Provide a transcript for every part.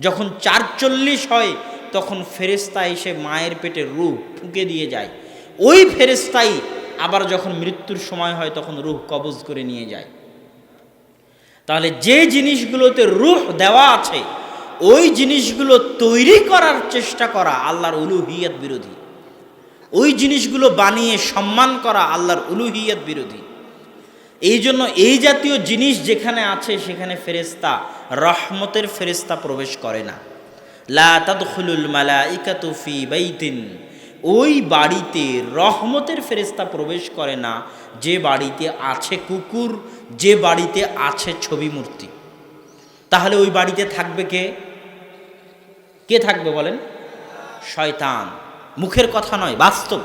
যখন চারচল্লিশ হয়, তখন ফেরেস্তা এসে মায়ের পেটে রূহ ফুঁকে দিয়ে যায়। ওই ফেরেস্তাই আবার যখন মৃত্যুর সময় হয়, তখন রূহ কবজ করে নিয়ে যায়। তাহলে যে জিনিসগুলোতে রূহ দেওয়া আছে, ওই জিনিসগুলো তৈরি করার চেষ্টা করা আল্লাহর উলুহিয়াত বিরোধী। ওই জিনিসগুলো বানিয়ে সম্মান করা আল্লাহর উলুহিয়াত বিরোধী। এই জন্য এই জাতীয় জিনিস যেখানে আছে, সেখানে ফেরেস্তা রহমতের ফেরেস্তা প্রবেশ করে না। লা তাদখুলুল মালাইকাতু ফি বাইতিন। ওই বাড়িতে রহমতের ফেরেস্তা প্রবেশ করে না। যে বাড়িতে আছে কুকুর, যে বাড়িতে আছে ছবি মূর্তি। তাহলে ওই বাড়িতে থাকবে কে? কে থাকবে বলেন? শয়তান। মুখের কথা নয়, বাস্তব।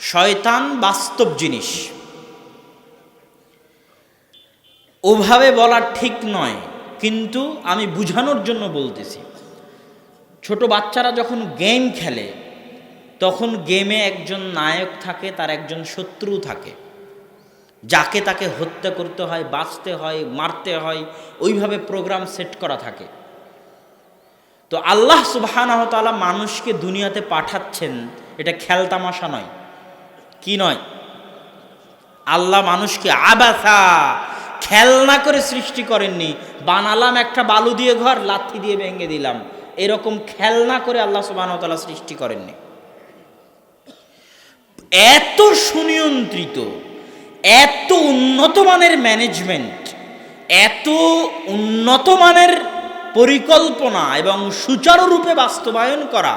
শয়তান বাস্তব জিনিস। ওভাবে বলা ঠিক নয়, কিন্তু আমি বুঝানোর জন্য বলতেছি। ছোট বাচ্চারা যখন গেম খেলে, তখন গেমে একজন নায়ক থাকে, তার একজন শত্রু থাকে। যাকে তাকে হত্যা করতে হয়, বাঁচতে হয়, মারতে হয়, ওইভাবে প্রোগ্রাম সেট করা থাকে। তো আল্লাহ সুবাহানহতালা মানুষকে দুনিয়াতে পাঠাচ্ছেন, এটা খেলতামাশা নয়। কি নয়? আল্লাহ মানুষকে আবাসা খেলনা করে সৃষ্টি করেননি। বানালাম একটা বালু দিয়ে ঘর, লাথি দিয়ে ভেঙে দিলাম। এরকম খেলনা করে আল্লাহ সুবাহতালা সৃষ্টি করেননি। এত সুনিয়ন্ত্রিত, এত উন্নত মানের ম্যানেজমেন্ট, এত উন্নত মানের পরিকল্পনা এবং সুচারুরূপে বাস্তবায়ন করা,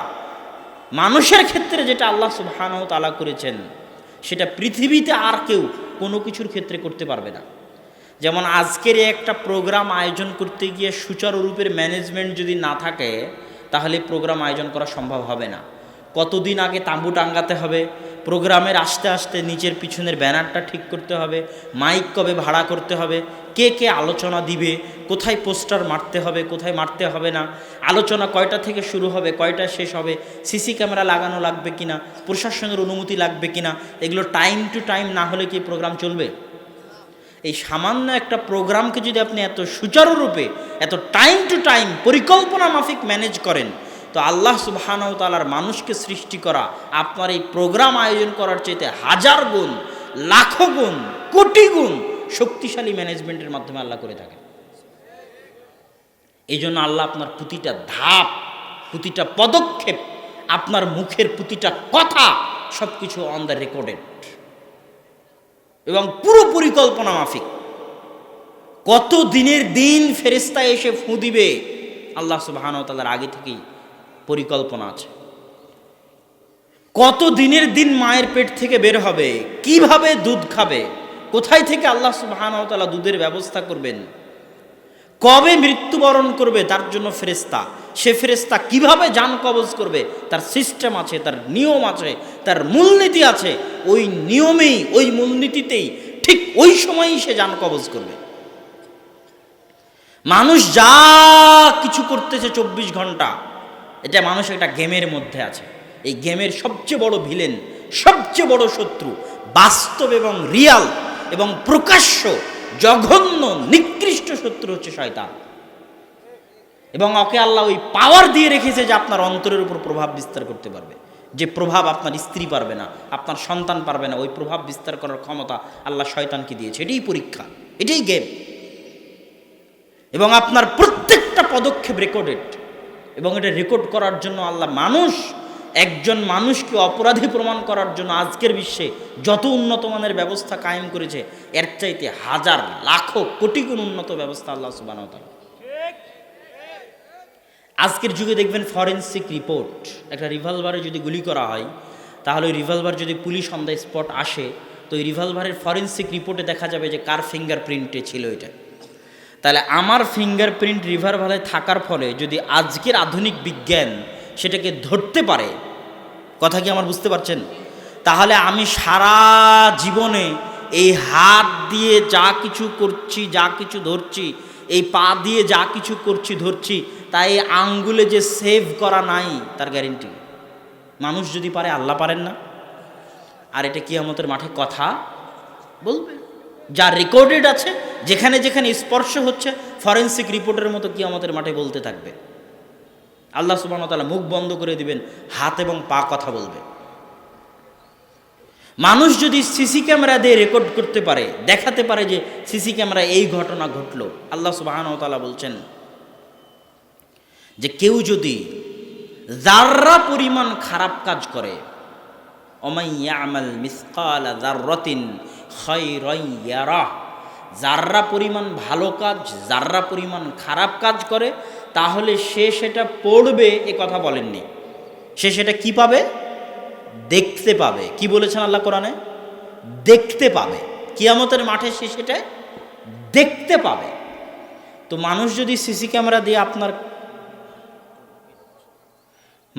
মানুষের ক্ষেত্রে যেটা আল্লাহ সুবহানাহু তালা করেছেন, সেটা পৃথিবীতে আর কেউ কোনো কিছুর ক্ষেত্রে করতে পারবে না। যেমন আজকের একটা প্রোগ্রাম আয়োজন করতে গিয়ে সুচারুরূপের ম্যানেজমেন্ট যদি না থাকে, তাহলে প্রোগ্রাম আয়োজন করা সম্ভব হবে না। কতদিন আগে তাঁবু টাঙ্গাতে হবে, প্রোগ্রামের আস্তে আস্তে নিচের পিছনের ব্যানারটা ঠিক করতে হবে, মাইক কবে ভাড়া করতে হবে, কে কে আলোচনা দিবে, কোথায় পোস্টার মারতে হবে, কোথায় মারতে হবে না, আলোচনা কয়টা থেকে শুরু হবে, কয়টা শেষ হবে, সিসি ক্যামেরা লাগানো লাগবে কিনা, প্রশাসনের অনুমতি লাগবে কিনা, এগুলো টাইম টু টাইম না হলে কি প্রোগ্রাম চলবে? এই সামান্য একটা প্রোগ্রামকে যদি আপনি এত সুচারুরূপে, এত টাইম টু টাইম পরিকল্পনা মাফিক ম্যানেজ করেন, তো আল্লাহ সুবাহানাউ তালার মানুষকে সৃষ্টি করা, আপনার এই প্রোগ্রাম আয়োজন করার চাইতে হাজার গুণ, লাখো গুণ, কোটি গুণ শক্তিশালী ম্যানেজমেন্টের মাধ্যমে আল্লাহ করে থাকেন। এই জন্য আল্লাহ আপনার প্রতিটা ধাপ, প্রতিটা পদক্ষেপ, আপনার মুখের প্রতিটা কথা সব কিছু অন দ্য রেকর্ডেড এবং পুরো পরিকল্পনা মাফিক। কত দিনের দিন ফেরেস্তা এসে ফু দিবে, আল্লাহ সুবাহানতালার আগে থেকেই পরিকল্পনা আছে। কত দিনের দিন মায়ের পেট থেকে বের হবে, কীভাবে দুধ খাবে, কোথায় থেকে আল্লাহ সুবাহানতালা দুধের ব্যবস্থা করবেন, কবে মৃত্যুবরণ করবে, তার জন্য ফেরেস্তা সে ফেরেস্তা কীভাবে যান কবজ করবে? তার সিস্টেম আছে, তার নিয়ম আছে, তার মূলনীতি আছে। ওই নিয়মেই, ওই মূলনীতিতেই ঠিক ওই সময়ই সে যান কবজ করবে। মানুষ যা কিছু করতেছে চব্বিশ ঘণ্টা, এটা মানুষ একটা গেমের মধ্যে আছে। এই গেমের সবচেয়ে বড় ভিলেন, সবচেয়ে বড় শত্রু বাস্তব এবং রিয়াল এবং প্রকাশ্য, জঘন্য, নিকৃষ্ট শত্রু হচ্ছে শয়তান। এবং ওকে আল্লাহ ওই পাওয়ার দিয়ে রেখেছে যে আপনার অন্তরের উপর প্রভাব বিস্তার করতে পারবে। যে প্রভাব আপনার স্ত্রী পারবে না, আপনার সন্তান পারবে না, ওই প্রভাব বিস্তার করার ক্ষমতা আল্লাহ শয়তানকে দিয়েছে। এটাই পরীক্ষা, এটাই গেম এবং আপনার প্রত্যেকটা পদক্ষেপ রেকর্ডেড এবং এটা রেকর্ড করার জন্য আল্লাহ মানুষ, একজন মানুষকে অপরাধী প্রমাণ করার জন্য আজকের বিশ্বে যত উন্নত মানের ব্যবস্থা কায়েম করেছে, এর চাইতে হাজার, লাখো, কোটি গুণ উন্নত ব্যবস্থা আল্লাহ সুবান আজকের যুগে দেখবেন ফরেন্সিক রিপোর্ট একটা রিভলভারে যদি গুলি করা হয়, তাহলে ওই রিভলভার যদি পুলিশ অন দ্য স্পট আসে, তো ওই রিভলভারের ফরেন্সিক রিপোর্টে দেখা যাবে যে কার ফিঙ্গারপ্রিন্টে ছিল এটা। তাহলে আমার ফিঙ্গারপ্রিন্ট রিভলভারে থাকার ফলে যদি আজকের আধুনিক বিজ্ঞান সেটাকে ধরতে পারে, কথা কি আমার বুঝতে পারছেন? তাহলে আমি সারা জীবনে এই হাত দিয়ে যা কিছু করছি, যা কিছু ধরছি, এই পা দিয়ে যা কিছু করছি, ধরছি তাই আঙ্গুলে যে সেভ করা নাই, তার গ্যারেন্টি মানুষ যদি পারে, আল্লাহ পারেন না। আর এটা কি আমাদের মাঠে কথা বলবে। যা রেকর্ডেড আছে, যেখানে যেখানে স্পর্শ হচ্ছে ফরেন্সিক রিপোর্টের মতো কি আমাদের মাঠে বলতে থাকবে। আল্লাহ সুবাহ তালা মুখ বন্ধ করে দিবেন, হাত এবং পা কথা বলবে। মানুষ যদি সিসি ক্যামেরা দিয়ে রেকর্ড করতে পারে, দেখাতে পারে যে সিসি ক্যামেরা এই ঘটনা ঘটলো, আল্লাহ সুবাহানতালা বলছেন যে কেউ যদি জাররা পরিমাণ খারাপ কাজ করে জাররা পরিমাণ ভালো কাজ জাররা পরিমাণ খারাপ কাজ করে, তাহলে সে সেটা পড়বে, এ কথা বলেননি। সে সেটা কি পাবে? দেখতে পাবে। কি বলেছেন আল্লাহ কোরআনে? দেখতে পাবে। কিয়ামতের মাঠে সে সেটা দেখতে পাবে। তো মানুষ যদি সিসি ক্যামেরা দিয়ে আপনার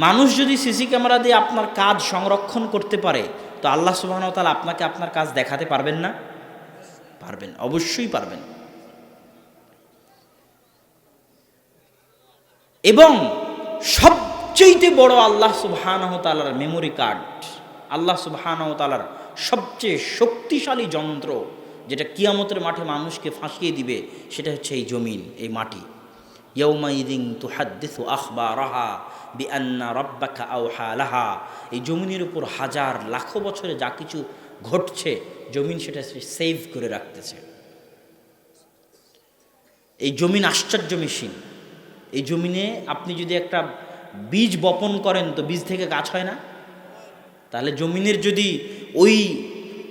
মানুষ যদি সিসি ক্যামেরা দিয়ে আপনার কাজ সংরক্ষণ করতে পারে, তো আল্লাহ সুবাহতাল আপনাকে আপনার কাজ দেখাতে পারবেন না? পারবেন, অবশ্যই পারবেন। এবং সবচেয়ে বড় আল্লাহ সুবহানাহ তালার মেমোরি কার্ড আল্লাহ সুবহানাহ তালার সবচেয়ে শক্তিশালী যন্ত্র, যেটা কিয়ামতের মাঠে মানুষকে ফাঁসিয়ে দিবে, সেটা হচ্ছে এই জমিন, এই মাটি। ইয়ৌমাইদিন তুহাদ্দিসু আখবা রাহা বিআন্না রব্বাকা আওহা লাহা। এই জমিনের উপর হাজার, লাখো বছরে যা কিছু ঘটছে, জমিন সেটা সেভ করে রাখতেছে। এই জমিন আশ্চর্য মেশিন এই জমিনে আপনি যদি একটা বীজ বপন করেন, তো বীজ থেকে গাছ হয় না? তাহলে জমিনের যদি ওই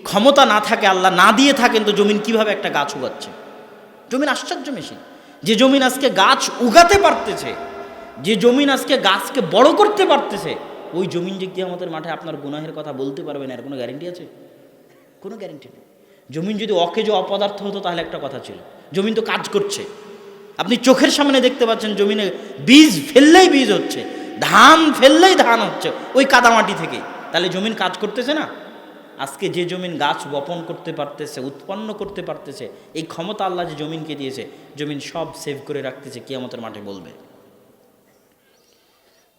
ক্ষমতা না থাকে, আল্লাহ না দিয়ে থাকেন, তো জমিন কীভাবে একটা গাছ উগাচ্ছে? জমিন আশ্চর্য মেশিন যে জমিন আজকে গাছ উগাতে পারতেছে যে জমিন আজকে গাছকে বড় করতে পারতেছে, ওই জমিন যে কি আমাদের মাঠে আপনার গুনাহের কথা বলতে পারবে না, এর কোনো গ্যারেন্টি আছে? কোনো গ্যারেন্টি নেই। জমিন যদি অকেজ অপদার্থ হতো, তাহলে একটা কথা ছিল, জমিন তো কাজ করছে। আপনি চোখের সামনে দেখতে পাচ্ছেন জমিনে বীজ ফেললেই বীজ হচ্ছে, ধান ফেললেই ধান হচ্ছে, ওই কাদামাটি থেকে। তাহলে জমিন কাজ করতেছে না? আজকে যে জমিন গাছ বপন করতে পারতেছে, উৎপন্ন করতে পারতেছে, এই ক্ষমতা আল্লাহ যে জমিনকে দিয়েছে, জমিন সব সেভ করে রাখতেছে, কিয়ামতের মাঠে বলবে।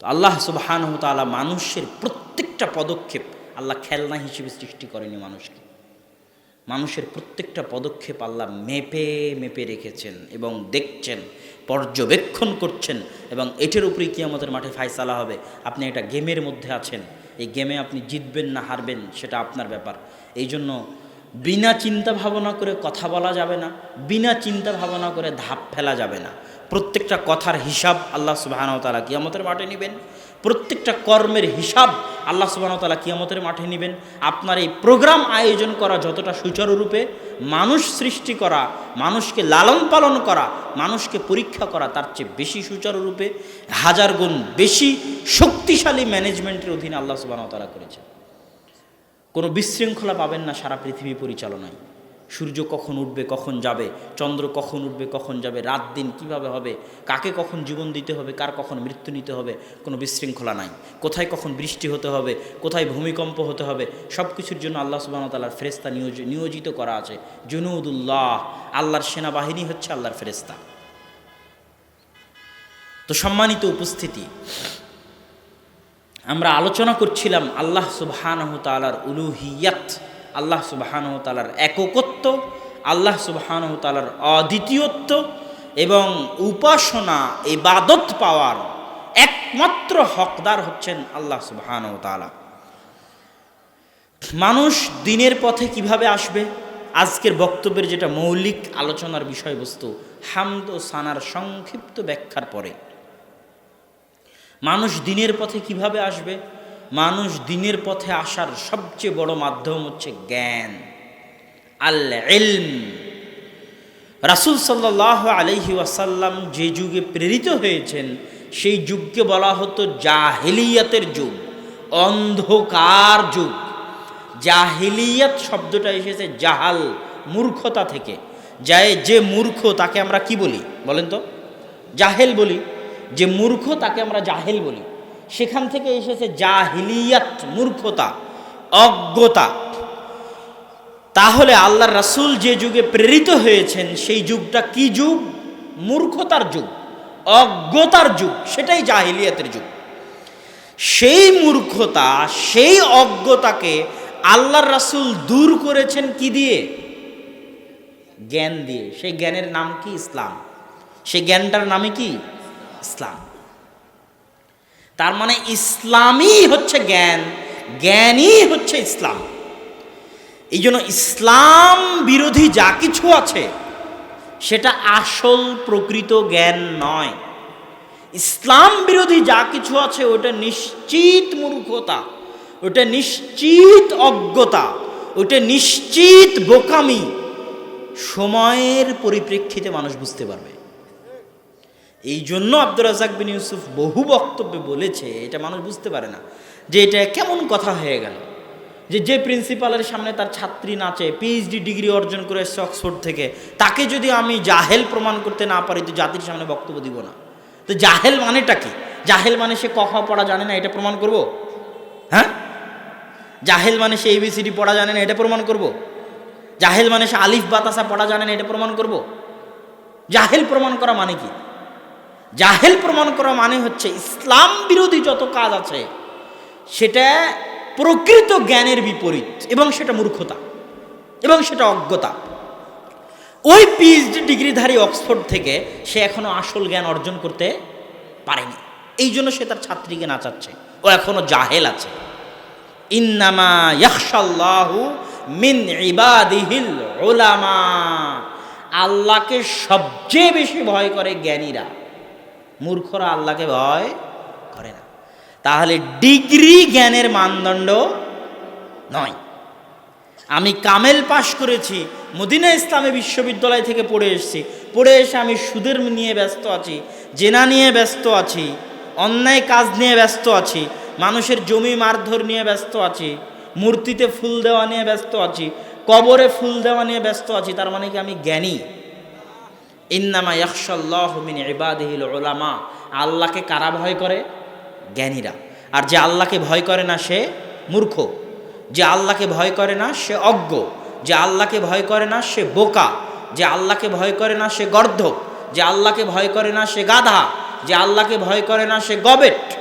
তো আল্লাহ সুবাহান তালা মানুষের প্রত্যেকটা পদক্ষেপ আল্লাহ খেলনা হিসেবে সৃষ্টি করেনি মানুষকে। মানুষের প্রত্যেকটা পদক্ষেপ আল্লাহ মেপে মেপে রেখেছেন এবং দেখছেন, পর্যবেক্ষণ করছেন এবং এটার উপরেই কি আমাদের মাঠে ফায়সালা হবে। আপনি একটা গেমের মধ্যে আছেন, এই গেমে আপনি জিতবেন না হারবেন সেটা আপনার ব্যাপার। এই জন্য বিনা চিন্তা ভাবনা করে কথা বলা যাবে না, বিনা চিন্তা ভাবনা করে ধাপ ফেলা যাবে না। প্রত্যেকটা কথার হিসাব আল্লাহ সুবাহানতালা কিয়ামতের মাঠে নেবেন। প্রত্যেকটা কর্মের হিসাব আল্লাহ সুবাহতালা কিয়ামতের মাঠে নেবেন। আপনার এই প্রোগ্রাম আয়োজন করা যতটা সুচারুরূপে, মানুষ সৃষ্টি করা, মানুষকে লালন পালন করা, মানুষকে পরীক্ষা করা, তার চেয়ে বেশি সুচারুরূপে হাজার গুণ বেশি শক্তিশালী ম্যানেজমেন্টের অধীনে আল্লাহ সুবাহতালা করেছেন। কোনো বিশৃঙ্খলা পাবেন না সারা পৃথিবী পরিচালনায়। সূর্য কখন উঠবে, কখন যাবে, চন্দ্র কখন উঠবে, কখন যাবে, রাত দিন কীভাবে হবে, কাকে কখন জীবন দিতে হবে, কার কখন মৃত্যু নিতে হবে, কোনো বিশৃঙ্খলা নাই। কোথায় কখন বৃষ্টি হতে হবে, কোথায় ভূমিকম্প হতে হবে সব কিছুর জন্য আল্লাহ সুবাহতাল্লাহর ফেরেস্তা নিয়োজ, নিয়োজিত করা আছে। জুনুদুল্লাহ, আল্লাহর সেনাবাহিনী হচ্ছে আল্লাহর ফেরেস্তা তো সম্মানিত উপস্থিতি আমরা আলোচনা করছিলাম আল্লাহ সুবাহানহ তালার উলুহিয়াত, আল্লাহ সুবাহানহ তালার এককত্ব, আল্লাহ সুবাহানহ তালার অদ্বিতীয়ত্ব এবং উপাসনা, ইবাদত পাওয়ার একমাত্র হকদার হচ্ছেন আল্লাহ সুবাহানহ তালা মানুষ দিনের পথে কীভাবে আসবে? আজকের বক্তব্যের যেটা মৌলিক আলোচনার বিষয়বস্তু, হামদ ও সানার সংক্ষিপ্ত ব্যাখ্যার পরে। মানুষ দিনের পথে কীভাবে আসবে? মানুষ দিনের পথে আসার সবচেয়ে বড় মাধ্যম হচ্ছে জ্ঞান। আল এলম রাসুল সাল্লাহ আলহি ওয়াসাল্লাম যে যুগে প্রেরিত হয়েছেন, সেই যুগকে বলা হতো জাহেলিয়াতের যুগ, অন্ধকার যুগ। জাহিলিয়াত শব্দটা এসেছে জাহাল, মূর্খতা থেকে। যায় যে মূর্খ, তাকে আমরা কি বলি? বলেন তো। জাহেল বলি। যে মূর্খ তাকে আমরা জাহেল বলি, সেখান থেকে এসেছে জাহিলিয়াত, মূর্খতা, অজ্ঞতা। তাহলে আল্লাহ রাসুল যে যুগে প্রেরিত হয়েছেন, সেই যুগটা কি যুগ? মূর্খতার যুগ, অজ্ঞতার যুগ, সেটাই জাহিলিয়াতের যুগ। সেই মূর্খতা, সেই অজ্ঞতাকে আল্লাহর রাসুল দূর করেছেন কি দিয়ে? জ্ঞান দিয়ে। সেই জ্ঞানের নাম কি? ইসলাম। সেই জ্ঞানটার নামে কি? ইসলাম। তার মানে ইসলামই হচ্ছে জ্ঞান, জ্ঞানই হচ্ছে ইসলাম। এই জন্য ইসলাম বিরোধী যা কিছু আছে, সেটা আসল প্রকৃত জ্ঞান নয়। ইসলাম বিরোধী যা কিছু আছে, ওটা নিশ্চিত মূর্খতা, ওটা নিশ্চিত অজ্ঞতা, ওটা নিশ্চিত বোকামি। সময়ের পরিপ্রেক্ষিতে মানুষ বুঝতে পারবে। এই জন্য আব্দুর রাজাক বিন ইউসুফ বহু বক্তব্যে বলেছে, এটা মানুষ বুঝতে পারে না, যে এটা কেমন কথা হয়ে গেল। যে যে প্রিন্সিপালের সামনে তার ছাত্রী নাচে পিএইচডি ডিগ্রি অর্জন করে এসছে অক্সফোর্ড থেকে, তাকে যদি আমি জাহেল প্রমাণ করতে না পারি, তো জাতির সামনে বক্তব্য দিব না। তো জাহেল মানেটা কি? জাহেল মানে সে কখা পড়া জানে না, এটা প্রমাণ করব? হ্যাঁ? জাহেল মানে সে এবিসিডি পড়া জানে না, এটা প্রমাণ করব? জাহেল মানে সে আলিফ বাতাসা পড়া জানে না, এটা প্রমাণ করব? জাহেল প্রমাণ করা মানে কি? জাহেল প্রমাণ করা মানে হচ্ছে ইসলাম বিরোধী যত কাজ আছে, সেটা প্রকৃত জ্ঞানের বিপরীত এবং সেটা মূর্খতা এবং সেটা অজ্ঞতা। ওই পিএইচডি ডিগ্রিধারী অক্সফোর্ড থেকে সে এখনও আসল জ্ঞান অর্জন করতে পারেনি। এই জন্য সে তার ছাত্রীকে নাচাচ্ছে। ও এখনও জাহেল আছে। ইন্নামা ইয়াখশাল্লাহু মিন ইবাদিহিল উলামা। আল্লাহকে সবচেয়ে বেশি ভয় করে জ্ঞানীরা। মূর্খরা আল্লাহকে ভয় করে না। তাহলে ডিগ্রি জ্ঞানের মানদণ্ড নয়। আমি কামেল পাশ করেছি, মদিনা ইসলামী বিশ্ববিদ্যালয় থেকে পড়ে এসেছি। পড়ে এসে আমি সুদের নিয়ে ব্যস্ত আছি, জেনা নিয়ে ব্যস্ত আছি, অন্যায় কাজ নিয়ে ব্যস্ত আছি, মানুষের জমি মারধর নিয়ে ব্যস্ত আছি, মূর্তিতে ফুল দেওয়া নিয়ে ব্যস্ত আছি, কবরে ফুল দেওয়া নিয়ে ব্যস্ত আছি, তার মানে কি আমি জ্ঞানী? ইন্নামা ইয়াকশাল্লাহ মিন ইবাদিহিল ওলামা আল্লাহকে কারা ভয় করে? জ্ঞানীরা। আর যে আল্লাহকে ভয় করে না সে মূর্খ। যে আল্লাহকে ভয় করে না সে অজ্ঞ। যে আল্লাহকে ভয় করে না সে বোকা। যে আল্লাহকে ভয় করে না সে গর্ধব। যে আল্লাহকে ভয় করে না সে গাধা। যে আল্লাহকে ভয় করে না সে গবেট।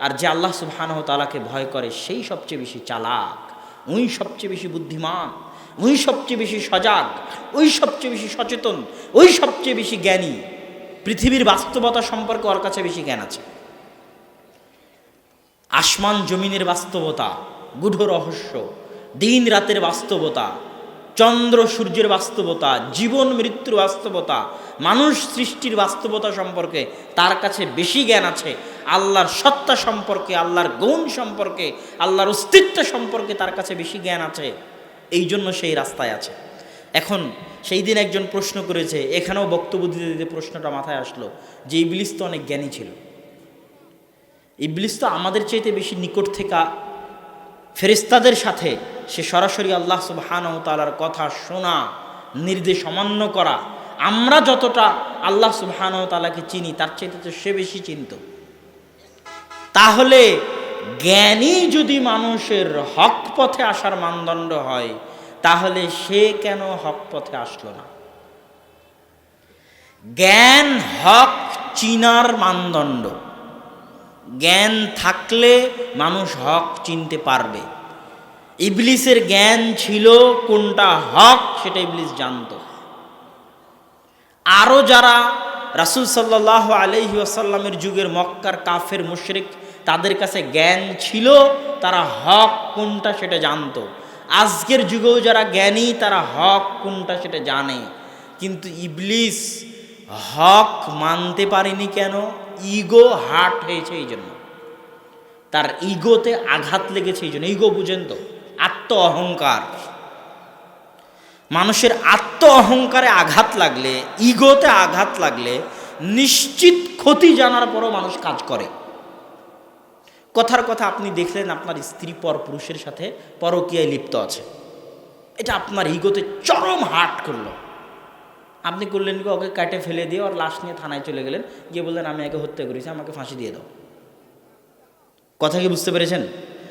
আর যে আল্লাহ সুবহানাহু তাআলাকে ভয় করে সেই সবচেয়ে বেশি চালাক। উই সবচেয়ে বেশি বুদ্ধিমান। ওই সবচেয়ে বেশি সজাগ, ওই সবচেয়ে বেশি সচেতন, ওই সবচেয়ে বেশি জ্ঞানী। পৃথিবীর বাস্তবতা সম্পর্কে ওর কাছে বেশি জ্ঞান আছে। আসমান জমিনের বাস্তবতা গূঢ় রহস্য, দিন রাতের বাস্তবতা, চন্দ্র সূর্যের বাস্তবতা, জীবন মৃত্যুর বাস্তবতা, মানুষ সৃষ্টির বাস্তবতা সম্পর্কে তার কাছে বেশি জ্ঞান আছে। আল্লাহর সত্তা সম্পর্কে, আল্লাহর গৌণ সম্পর্কে, আল্লাহর অস্তিত্ব সম্পর্কে তার কাছে বেশি জ্ঞান আছে। এই জন্য সেই রাস্তায় আছে। এখন সেই দিন একজন প্রশ্ন করেছে, এখানেও বক্তব্য দিতে দিতে প্রশ্নটা মাথায় আসলো যে ইবলিস তো অনেক জ্ঞানী ছিল। ইবলিস তো আমাদের চাইতে বেশি নিকট থেকে ফেরিস্তাদের সাথে সে সরাসরি আল্লাহ সুবহান তালার কথা শোনা, নির্দেশ অমান্য করা, আমরা যতটা আল্লাহ সুবহান তালাকে চিনি, তার চাইতে তো সে বেশি চিনত। তাহলে জ্ঞানী যদি মানুষের হক পথে আসার মানদণ্ড হয়, তাহলে সে কেন হক পথে আসলো না? জ্ঞান, হক চিনার মানদণ্ড। জ্ঞান থাকলে মানুষ হক চিনতে পারবে। ইবলিসের জ্ঞান ছিল কোনটা হক সেটা ইবলিস জানত। আরও যারা রাসুল সাল্লাহ আলহি যুগের মক্কার কাফের মুশরিক তাদের কাছে জ্ঞান ছিল, তারা হক কোনটা সেটা জানতো। আজকের যুগেও যারা জ্ঞানী, তারা হক কোনটা সেটা জানে। কিন্তু ইবলিস হক মানতে পারেনি কেন? ইগো হার্ট হয়েছে এই জন্য। তার ইগোতে আঘাত লেগেছে এই জন্য। ইগো বুঝেন তো আত্ম অহংকার মানুষের আত্ম অহংকারে আঘাত লাগলে, ইগোতে আঘাত লাগলে, নিশ্চিত ক্ষতি জানার পরও মানুষ কাজ করে। কথার কথা আপনি দেখলেন আপনার স্ত্রী পর পুরুষের সাথে পরকীয়ায় লিপ্ত আছে। এটা আপনার ইগোতে চরম হার্ট করল। আপনি করলেন কি, ওকে কাটে ফেলে দিয়ে ওর লাশ নিয়ে থানায় চলে গেলেন, গিয়ে বললেন, আমি একে হত্যা করেছি, আমাকে ফাঁসি দিয়ে দাও। কথা কি বুঝতে পেরেছেন?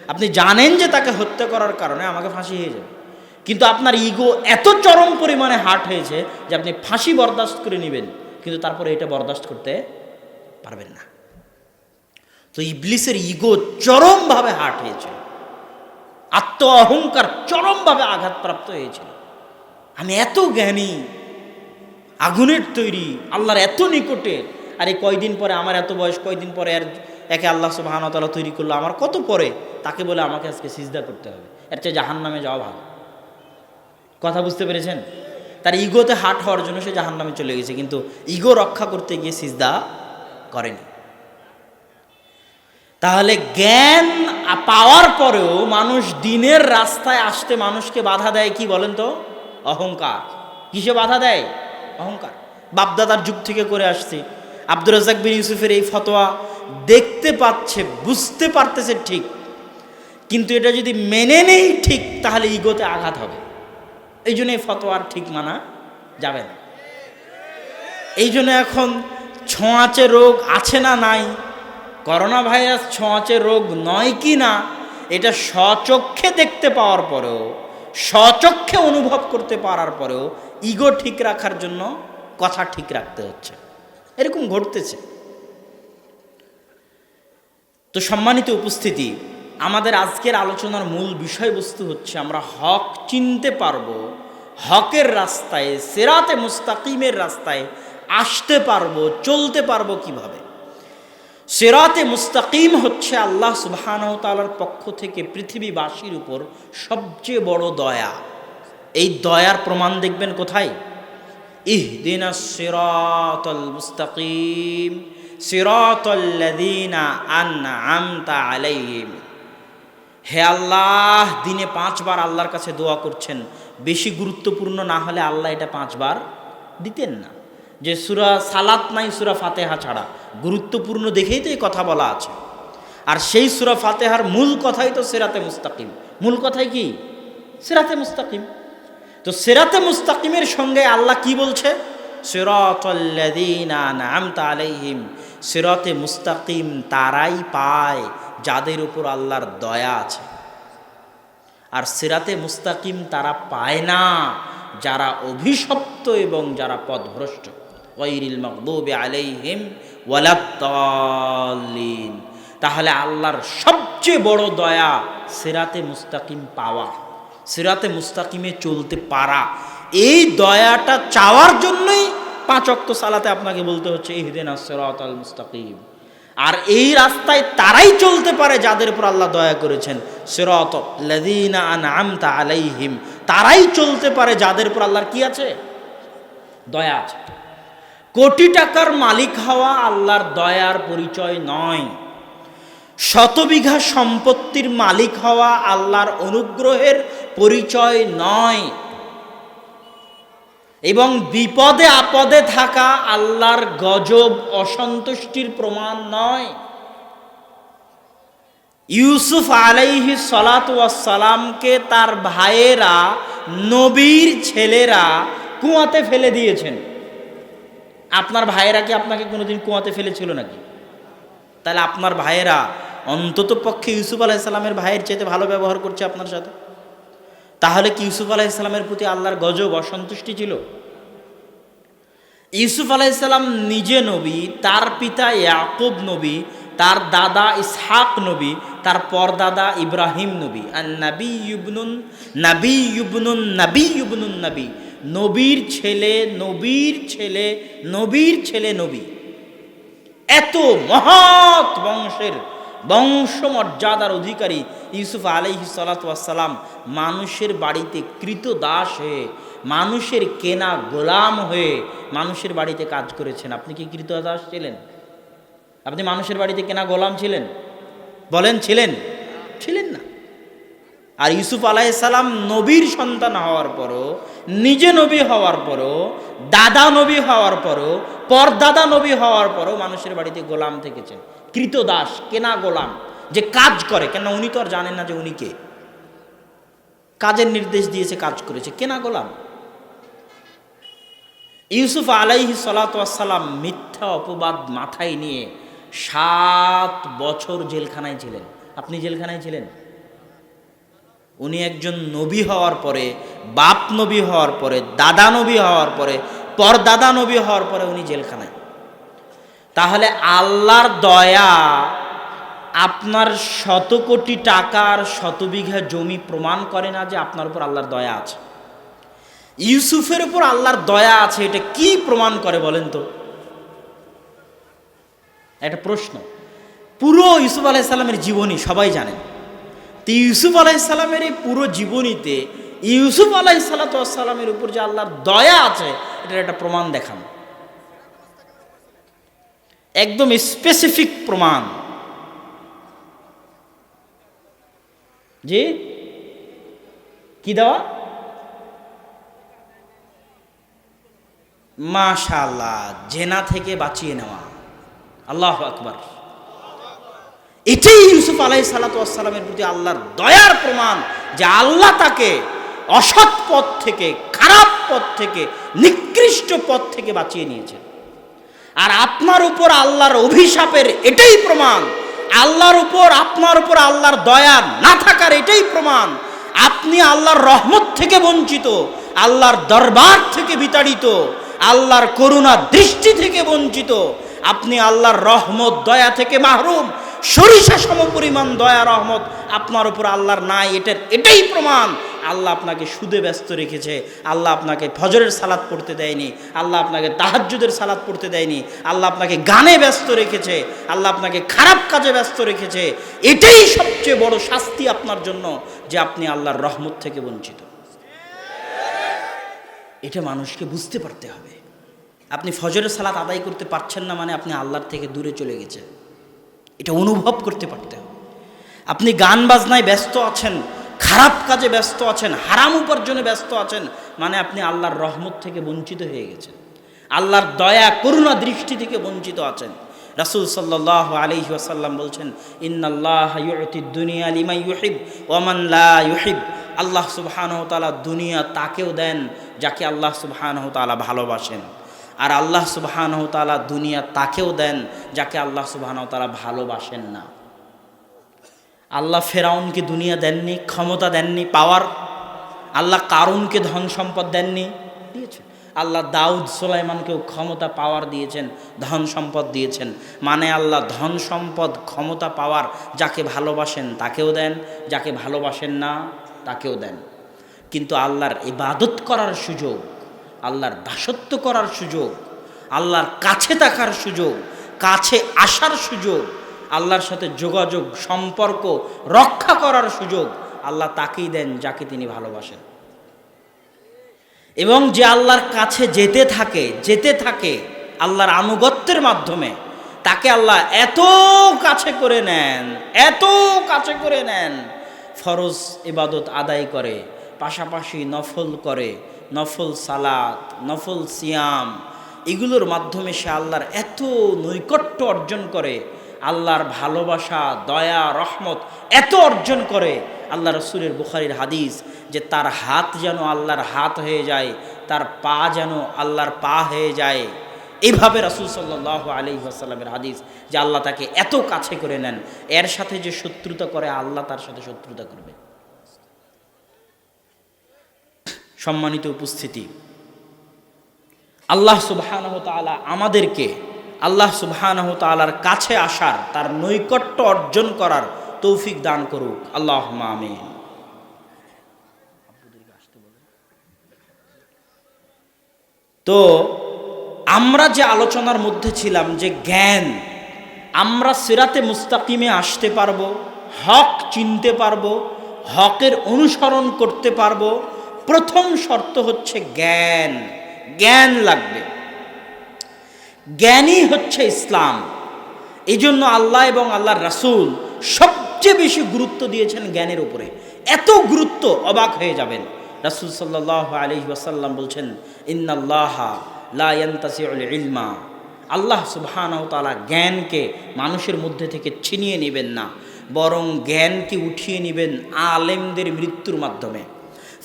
আপনি জানেন যে তাকে হত্যা করার কারণে আমাকে ফাঁসি হয়ে যাবে। কিন্তু আপনার ইগো এত চরম পরিমাণে হার্ট হয়েছে যে আপনি ফাঁসি বরদাস্ত করে নেবেন, কিন্তু তারপরে এটা বরদাস্ত করতে পারবেন না। তো ইবলিসের ইগো চরমভাবে হাট হয়েছিল। আত্ম অহংকার চরমভাবে আঘাতপ্রাপ্ত হয়েছিল। আমি এত জ্ঞানী, আগুনের তৈরি, আল্লাহর এত নিকটে, আর এই কয়দিন পরে, আমার এত বয়স, কয়দিন পরে আর একে আল্লাহ সুবাহানতালা তৈরি করল, আমার কত পরে? তাকে বলে আমাকে আজকে সিজদা করতে হবে। এর চেয়ে জাহান নামে যাওয়া ভালো। কথা বুঝতে পেরেছেন? তার ইগোতে হাট হওয়ার জন্য সে জাহান নামে চলে গেছে, কিন্তু ইগো রক্ষা করতে গিয়ে সিজদা করেনি। তাহলে জ্ঞান পাওয়ার পরেও মানুষ দিনের রাস্তায় আসতে মানুষকে বাধা দেয় কি বলেন তো? অহংকার। কিসে বাধা দেয়? অহংকার। বাপদাদার যুগ থেকে করে আসছে। আব্দুর রাজাক বিন ইউসুফের এই ফতোয়া দেখতে পাচ্ছে, বুঝতে পারতেছে ঠিক। কিন্তু এটা যদি মেনে নেই ঠিক, তাহলে ইগোতে আঘাত হবে। এই জন্য এই ফতোয়ার ঠিক মানা যাবে না। এই জন্য এখন ছোঁয়াচে রোগ আছে না নাই করোনা ভাইরাস ছোঁয়াচে রোগ নয় কি না, এটা স্বচক্ষে দেখতে পাওয়ার পরেও, স্বচক্ষে অনুভব করতে পারার পরেও ইগো ঠিক রাখার জন্য কথা ঠিক রাখতে হচ্ছে। এরকম ঘটতেছে। তো সম্মানিত উপস্থিতি, আমাদের আজকের আলোচনার মূল বিষয়বস্তু হচ্ছে আমরা হক চিনতে পারব, হকের রাস্তায়, সেরাতে মুস্তাকিমের রাস্তায় আসতে পারব, চলতে পারব কীভাবে? সেরাতে মুস্তাকিম হচ্ছে আল্লাহ সুবহানাহু তাআলার পক্ষ থেকে পৃথিবীবাসীর উপর সবচেয়ে বড় দয়া। এই দয়ার প্রমাণ দেখবেন কোথায়? ইহদিনা সিরাতাল মুস্তাকিম সিরাতাল্লাযীনা আনআমতা আলাইহিম। হে আল্লাহ, দিনে পাঁচবার আল্লাহর কাছে দোয়া করছেন। বেশি গুরুত্বপূর্ণ না হলে আল্লাহ এটা পাঁচবার দিতেন না। যে সুরা সালাত নাই, সুরা ফাতেহা ছাড়া। গুরুত্বপূর্ণ দেখেই তো এই কথা বলা আছে। আর সেই সুরা ফাতেহার মূল কথাই তো সেরাতে মুস্তাকিম। মূল কথাই কি? সেরাতে মুস্তাকিম। তো সেরাতে মুস্তাকিমের সঙ্গে আল্লাহ কি বলছে? আলাইহিম। সিরাতে মুস্তাকিম তারাই পায় যাদের উপর আল্লাহর দয়া আছে। আর সেরাতে মুস্তাকিম তারা পায় না যারা অভিশপ্ত এবং যারা পথভ্রষ্ট। ওয়াইরিল মকদুবে আলাইহিম ওয়ালাদ্দাল্লিন। তাহলে আল্লাহর সবচেয়ে বড় দয়া সেরাতে মুস্তাকিম পাওয়া, সেরাতে মুস্তাকিমে চলতে পারা। এই দয়াটা চাওয়ার জন্যই পাঁচ অক্ত সালাতে আপনাকে বলতে হচ্ছে, ইহদিন সিরাত আল মুস্তাকিম। আর এই রাস্তায় তারাই চলতে পারে যাদের উপর আল্লাহ দয়া করেছেন। সিরাত লাযীনা আনআমতা আলাইহিম, তারাই চলতে পারে যাদের উপর আল্লাহর কি আছে? দয়া আছে। কোটি টাকার মালিক হওয়া আল্লাহর দয়ার পরিচয় নয়। শত বিঘা সম্পত্তির মালিক হওয়া আল্লাহর অনুগ্রহের পরিচয় নয়। এবং বিপদে আপদে থাকা আল্লাহর গজব অসন্তুষ্টির প্রমাণ নয়। ইউসুফ আলাইহি সালামকে তার ভাইয়েরা, নবীর ছেলেরা কুয়াতে ফেলে দিয়েছেন। আপনার ভাইয়েরা কি আপনাকে কোনোদিন কুয়াতে ফেলেছিল নাকি? তাহলে আপনার ভাইয়েরা অন্তত পক্ষে ইউসুফ আলাইসাল্লামের ভাইয়ের চেয়ে ভালো ব্যবহার করছে আপনার সাথে? তাহলে কি ইউসুফ আলাইসাল্লামের প্রতি আল্লাহর গজব অসন্তুষ্টি ছিল? ইউসুফ আলাইসাল্লাম নিজে নবী, তার পিতা ইয়াকুব নবী, তার দাদা ইসহাক নবী, তার পরদাদা ইব্রাহিম নবী। আর নাবি ইউবনুন নাবি ইউবনুন নাবি ইউবনুন নাবী নবীর ছেলে নবীর ছেলে নবীর ছেলে, নবী। এত মহৎ বংশের বংশ মর্যাদার অধিকারী ইউসুফ আলহি সালাতাম মানুষের বাড়িতে কৃত দাস হয়ে, মানুষের কেনা গোলাম হয়ে মানুষের বাড়িতে কাজ করেছেন। আপনি কি কৃত দাস ছিলেন? আপনি মানুষের বাড়িতে কেনা গোলাম ছিলেন? বলেন, ছিলেন? ছিলেন না। আর ইউসুফ আলাইসাল্লাম নবীর সন্তান হওয়ার পরও নিজে নবী হওয়ার পরও, দাদা নবী হওয়ার পরও, পরদাদা নবী হওয়ার পরও মানুষের বাড়িতে গোলাম থেকেছেন কৃতদাস কেনা গোলাম, যে কাজ করে। কেন উনি তো আর জানেন না যে উনি কে। কাজের নির্দেশ দিয়েছে কাজ করেছে। কেনা গোলাম। ইউসুফ আলাইহি সালাতাম মিথ্যা অপবাদ মাথায় নিয়ে সাত বছর জেলখানায় ছিলেন। আপনি জেলখানায় ছিলেন? উনি একজন নবী হওয়ার পরে, বাপ নবী হওয়ার পরে, দাদা নবী হওয়ার পরে, পরদাদা নবী হওয়ার পরে উনি জেলখানায়। তাহলে আল্লাহর দয়া আপনার শত কোটি টাকার শত বিঘা জমি প্রমাণ করে না যে আপনার উপর আল্লাহর দয়া আছে। ইউসুফের উপর আল্লাহর দয়া আছে, এটা কি প্রমাণ করে বলেন তো? একটা প্রশ্ন। পুরো ইউসুফ আলাইসাল্লামের জীবনী সবাই জানেন। ইউসুফ আলাইসাল্লামের এই পুরো জীবনীতে ইউসুফ আলাইসাল্লামের উপর যে আল্লাহর দয়া আছে, এটার একটা প্রমাণ দেখান। একদম স্পেসিফিক প্রমাণ। জি? কি দেওয়া? মাশাল্লাহ জেনা থেকে বাঁচিয়ে নেওয়া। আল্লাহ আকবার। এটাই ইউসুফ আলাই সালাতামের প্রতি আল্লাহর দয়ার প্রমাণ যে আল্লাহ তাকে অসৎ পথ থেকে, খারাপ পথ থেকে, নিকৃষ্ট পথ থেকে বাঁচিয়ে নিয়েছেন। আর আপনার উপর আল্লাহর অভিশাপের এটাই প্রমাণ, আল্লাহর উপর, আপনার উপর আল্লাহর দয়া না থাকার এটাই প্রমাণ, আপনি আল্লাহর রহমত থেকে বঞ্চিত, আল্লাহর দরবার থেকে বিতাড়িত, আল্লাহর করুণা দৃষ্টি থেকে বঞ্চিত, আপনি আল্লাহর রহমত, দয়া থেকে মাহরুম সরিষা সমপরিমাণ দয়া রহমত আপনার উপর আল্লাহর নাই, এটার, এটাই প্রমাণ। আল্লাহ আপনাকে সুদে ব্যস্ত রেখেছে, আল্লাহ আপনাকে ফজরের সালাদ পড়তে দেয়নি, আল্লাহ আপনাকে তাহাজ্জুদের সালাদ পড়তে দেয়নি, আল্লাহ আপনাকে গানে ব্যস্ত রেখেছে, আল্লাহ আপনাকে খারাপ কাজে ব্যস্ত রেখেছে। এটাই সবচেয়ে বড় শাস্তি আপনার জন্য যে আপনি আল্লাহর রহমত থেকে বঞ্চিত। এটা মানুষকে বুঝতে পারতে হবে। আপনি ফজরের সালাত আদায় করতে পারছেন না মানে আপনি আল্লাহর থেকে দূরে চলে গেছেন। এটা অনুভব করতে পারতে হবে। আপনি গান বাজনায় ব্যস্ত আছেন, খারাপ কাজে ব্যস্ত আছেন, হারাম উপার্জনে ব্যস্ত আছেন মানে আপনি আল্লাহর রহমত থেকে বঞ্চিত হয়ে গেছেন। আল্লাহর দয়া, করুণা দৃষ্টি থেকে বঞ্চিত আছেন। রাসুল সাল্লাহ আলহি আসাল্লাম বলছেন, ইন্নাল্লাহ দুনিয়া লিমা ইউহিব ওমান ইউহিব। আল্লাহ সুবহানহ তালা দুনিয়া তাকেও দেন, যাকে আল্লাহ সুবহানহ তালা ভালোবাসেন। আর আল্লাহ সুবহানহ তালা দুনিয়া তাকেও দেন যাকে আল্লাহ সুবহানহ তালা ভালোবাসেন না। আল্লাহ ফেরাউনকে দুনিয়া দেননি, ক্ষমতা দেননি পাওয়ার আল্লাহ কারুনকে ধন সম্পদ দেননি, দিয়েছেন। আল্লাহ দাউদ সোলাইমানকেও ক্ষমতা পাওয়ার দিয়েছেন, ধন সম্পদ দিয়েছেন। মানে আল্লাহ ধন সম্পদ, ক্ষমতা পাওয়ার যাকে ভালোবাসেন তাকেও দেন, যাকে ভালোবাসেন না তাকেও দেন। কিন্তু আল্লাহর ইবাদত করার সুযোগ আল্লাহর দাসত্ব করার সুযোগ, আল্লাহর কাছে থাকার সুযোগ, কাছে আসার সুযোগ, আল্লাহর সাথে যোগাযোগ, সম্পর্ক রক্ষা করার সুযোগ আল্লাহ তাকেই দেন যাকে তিনি ভালোবাসেন। এবং যে আল্লাহর কাছে যেতে থাকে যেতে থাকে আল্লাহর আনুগত্যের মাধ্যমে, তাকে আল্লাহ এত কাছে করে নেন, এত কাছে করে নেন, ফরজ ইবাদত আদায় করে, পাশাপাশি নফল করে নফল সালাত, নফল সিয়াম, এগুলোর মাধ্যমে সে আল্লাহর এত নৈকট্য অর্জন করে, আল্লাহর ভালোবাসা, দয়া, রহমত এত অর্জন করে। আল্লাহ রসুলের বুখারির হাদিস যে তার হাত যেন আল্লাহর হাত হয়ে যায়, তার পা যেন আল্লাহর পা হয়ে যায়। এইভাবে রাসুল সাল্লাহ আলি আসাল্লামের হাদিস যে আল্লাহ তাকে এত কাছে করে নেন, এর সাথে যে শত্রুতা করে, আল্লাহ তার সাথে শত্রুতা করবে। সম্মানিত উপস্থিতি। আল্লাহ সুবহানাহ তালা আমাদেরকে আল্লাহ সুবহানাহ তালার কাছে আসার, তার নৈকট্য অর্জন করার তৌফিক দান করুক। আল্লাহ আমিন। তো আমরা যে আলোচনার মধ্যে ছিলাম যে জ্ঞান, আমরা সেরাতে মুস্তাকিমে আসতে পারব, হক চিনতে পারব, হকের অনুসরণ করতে পারব প্রথম শর্ত হচ্ছে জ্ঞান। জ্ঞান লাগবে। জ্ঞানই হচ্ছে ইসলাম। এই জন্য আল্লাহ এবং আল্লাহর রাসুল সবচেয়ে বেশি গুরুত্ব দিয়েছেন জ্ঞানের উপরে। এত গুরুত্ব অবাক হয়ে যাবেন। রাসুল সাল্লাহ আলি ওয়াসাল্লাম বলছেন, ইন্নাল্লাহ লায়ান্তাসিউল ইলমা। আল্লাহ সুবহানাহু তাআলা জ্ঞানকে মানুষের মধ্যে থেকে ছিনিয়ে নেবেন না, বরং জ্ঞানকে উঠিয়ে নেবেন আলেমদের মৃত্যুর মাধ্যমে।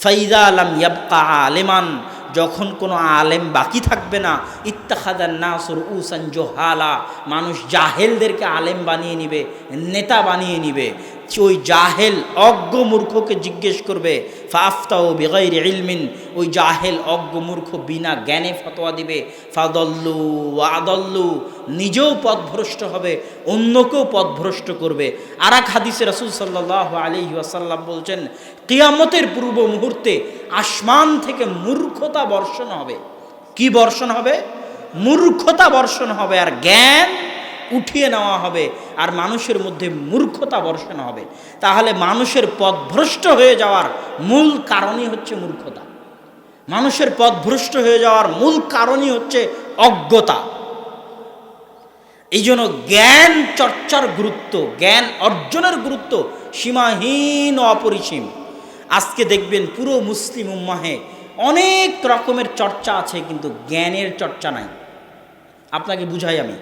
ফাইদা আলম ইয়াবকা আলেমান, যখন কোনো আলেম বাকি থাকবে না ইত্তাখাদান নাসুর উসান জোহালা, মানুষ জাহেলদেরকে আলেম বানিয়ে নিবে, নেতা বানিয়ে নিবে, ওই জাহেল অজ্ঞ মূর্খকে জিজ্ঞেস করবে ফাফতাও বেগৈর ইলমিন, ওই জাহেল অজ্ঞ মূর্খ বিনা জ্ঞানে ফতোয়া দিবে, ফাদল্লু আদল্লু, নিজেও পথভ্রষ্ট হবে, অন্যকেও পথভ্রষ্ট করবে। আর এক হাদিসে রসুল সাল্লাহ আলি ওয়াসাল্লাম বলছেন কিয়ামতের পূর্ব মুহূর্তে আসমান থেকে মূর্খতা বর্ষণ হবে। কি বর্ষণ হবে? মূর্খতা বর্ষণ হবে আর জ্ঞান উঠিয়ে নেওয়া হবে আর মানুষের মধ্যে মূর্খতা বর্ষণ হবে। তাহলে মানুষের পথভ্রষ্ট হয়ে যাওয়ার মূল কারণই হচ্ছে মূর্খতা। মানুষের পথভ্রষ্ট হয়ে যাওয়ার মূল কারণই হচ্ছে অজ্ঞতা। এই জন্য জ্ঞান চর্চার গুরুত্ব, জ্ঞান অর্জনের গুরুত্ব সীমাহীন অপরিসীম। আজকে দেখবেন পুরো মুসলিম উম্মাহে অনেক রকমের চর্চা আছে, কিন্তু জ্ঞানের চর্চা নাই। আপনাকে বুঝাই আমি।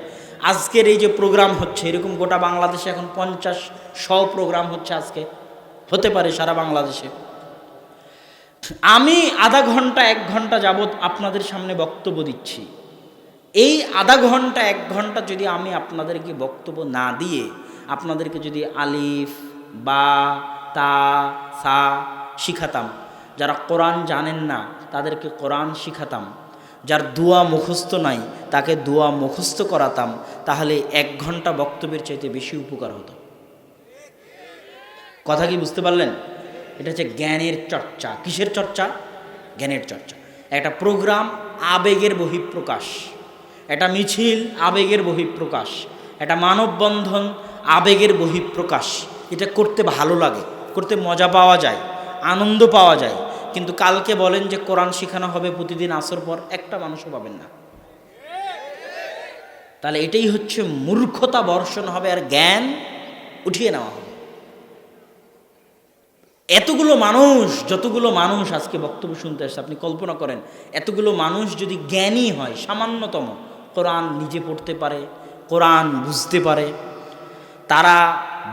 আজকের এই যে প্রোগ্রাম হচ্ছে, এরকম গোটা বাংলাদেশে এখন পঞ্চাশ, শ প্রোগ্রাম হচ্ছে আজকে। হতে পারে সারা বাংলাদেশে। আমি আধা ঘণ্টা, এক ঘণ্টা যাবৎ আপনাদের সামনে বক্তব্য দিচ্ছি। এই আধা ঘণ্টা, এক ঘণ্টা যদি আমি আপনাদেরকে বক্তব্য না দিয়ে, আপনাদেরকে যদি আলিফ, বা, তা সা শিখাতাম। যারা কোরআন জানেন না, তাদেরকে কোরআন শিখাতাম। যার দোয়া মুখস্থ নাই, তাকে দোয়া মুখস্থ করাতাম। তাহলে এক ঘণ্টা বক্তব্যের চাইতে বেশি উপকার হতো। কথা কি বুঝতে পারলেন? এটা হচ্ছে জ্ঞানের চর্চা। কিসের চর্চা? জ্ঞানের চর্চা। একটা প্রোগ্রাম আবেগের বহিঃপ্রকাশ। একটা মিছিল আবেগের বহিঃপ্রকাশ। একটা মানববন্ধন আবেগের বহিঃপ্রকাশ। এটা করতে ভালো লাগে। করতে মজা পাওয়া যায়, আনন্দ পাওয়া যায়। কিন্তু কালকে বলেন যে কোরআন শেখানো হবে প্রতিদিন আসর পর, একটা মানুষও পাবেন না। তাহলে এটাই হচ্ছে মূর্খতা বর্ষণ হবে আর জ্ঞান উঠিয়ে নেওয়া হবে। এতগুলো মানুষ, যতগুলো মানুষ আজকে বক্তব্য শুনতে আসছে, আপনি কল্পনা করেন, এতগুলো মানুষ যদি জ্ঞানী হয়, সামান্যতম, কোরআন নিজে পড়তে পারে, কোরআন বুঝতে পারে, তারা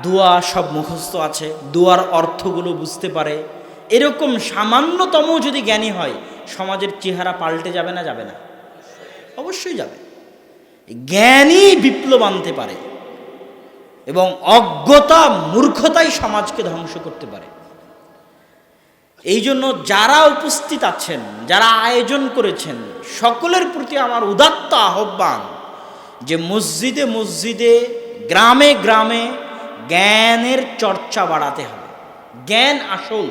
দোয়া সব মুখস্থ আছে, দোয়ার অর্থগুলো বুঝতে পারে। এরকম সামান্যতম যদি জ্ঞানী হয়, সমাজের চেহারা পাল্টে যাবে না যাবে না? অবশ্যই যাবে। জ্ঞানই বিপ্লব আনতে পারে এবং অজ্ঞতা, মূর্খতাই সমাজকে ধ্বংস করতে পারে। এই জন্য যারা উপস্থিত আছেন, যারা আয়োজন করেছেন, সকলের প্রতি আমার উদাত্ত আহ্বান যে মসজিদে মসজিদে, গ্রামে গ্রামে জ্ঞানের চর্চা বাড়াতে হবে। জ্ঞান আসল,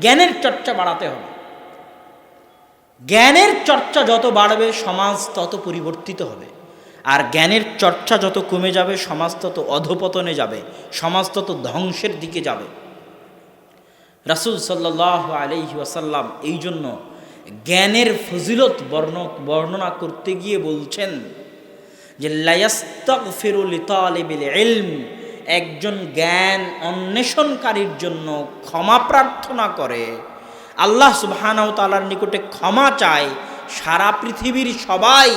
জ্ঞানের চর্চা বাড়াতে হবে। জ্ঞানের চর্চা যত বাড়বে, সমাজ তত পরিবর্তিত হবে। আর জ্ঞানের চর্চা যত কমে যাবে, সমাজ তত অধপতনে যাবে, সমাজ তত ধ্বংসের দিকে যাবে। রাসুল সাল্লাহ আলহি ওয়াসাল্লাম এই জন্য জ্ঞানের ফজিলত বর্ণ, বর্ণনা করতে গিয়ে বলছেন যে লায়াস্তক ফিরুল এলম একজন জ্ঞান অন্বেষণকারীর জন্য ক্ষমা প্রার্থনা করে। আল্লাহ সুবাহানাও তালার নিকটে ক্ষমা চায়। সারা পৃথিবীর সবাই,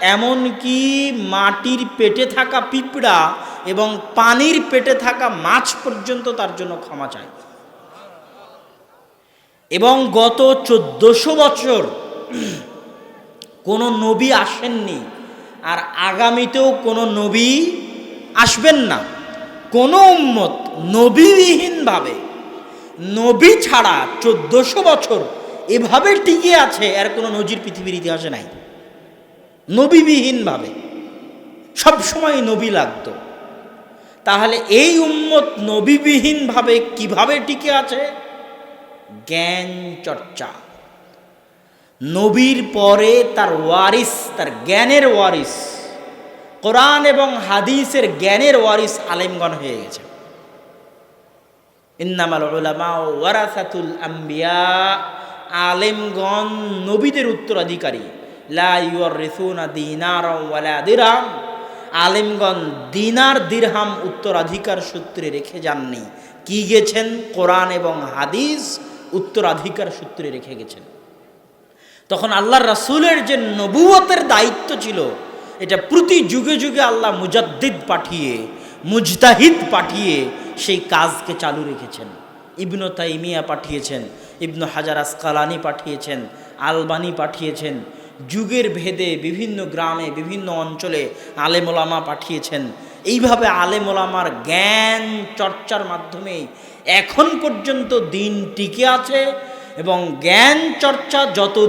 এমনকি মাটির পেটে থাকা পিঁপড়া এবং পানির পেটে থাকা মাছ পর্যন্ত তার জন্য ক্ষমা চায়। এবং গত চোদ্দশো বছর কোনো নবী আসেননি, আর আগামীতেও কোনো নবী আসবেন না। কোনো উম্মত নবীবিহীনভাবে, নবী ছাড়া চোদ্দশো বছর এভাবে টিকে আছে এর কোনো নজির পৃথিবীর ইতিহাসে নাই। নবীবিহীনভাবে। সবসময় নবী লাগতো। তাহলে এই উম্মত নবীবিহীনভাবে কীভাবে টিকে আছে? জ্ঞান চর্চা। নবীর পরে তার ওয়ারিস, তার জ্ঞানের ওয়ারিস কোরআন এবং হাদিসের জ্ঞানের ওয়ারিস আলেমগণ হয়ে গেছে। ইন্নামাল উলামা ওয়ারাসাতুল আম্বিয়া, আলেমগণ নবীদের উত্তরাধিকারী। লা ইউরিসুনা দিনার ওয়ালা দিরহাম আলেমগণ দিনার দিরহাম উত্তরাধিকার সূত্রে রেখে যাননি। কি গেছেন? কোরআন এবং হাদিস উত্তরাধিকার সূত্রে রেখে গেছেন। তখন আল্লাহর রাসুলের যে নবুয়তের দায়িত্ব ছিল এটা প্রতি যুগে যুগে আল্লাহ মুজাদ্দিদ পাঠিয়ে, মুজতাহিদ পাঠিয়ে সেই কাজকে চালু রেখেছেন। ইবনু তাইমিয়া পাঠিয়েছেন, ইবনু হাজার আসকালানি পাঠিয়েছেন, আলবানি পাঠিয়েছেন, যুগের ভেদে বিভিন্ন গ্রামে, বিভিন্ন অঞ্চলে আলেমোলামা পাঠিয়েছেন। এইভাবে আলেমোলামার জ্ঞান চর্চার মাধ্যমে এখন পর্যন্ত দিন টিকে আছে এবং জ্ঞান চর্চা যত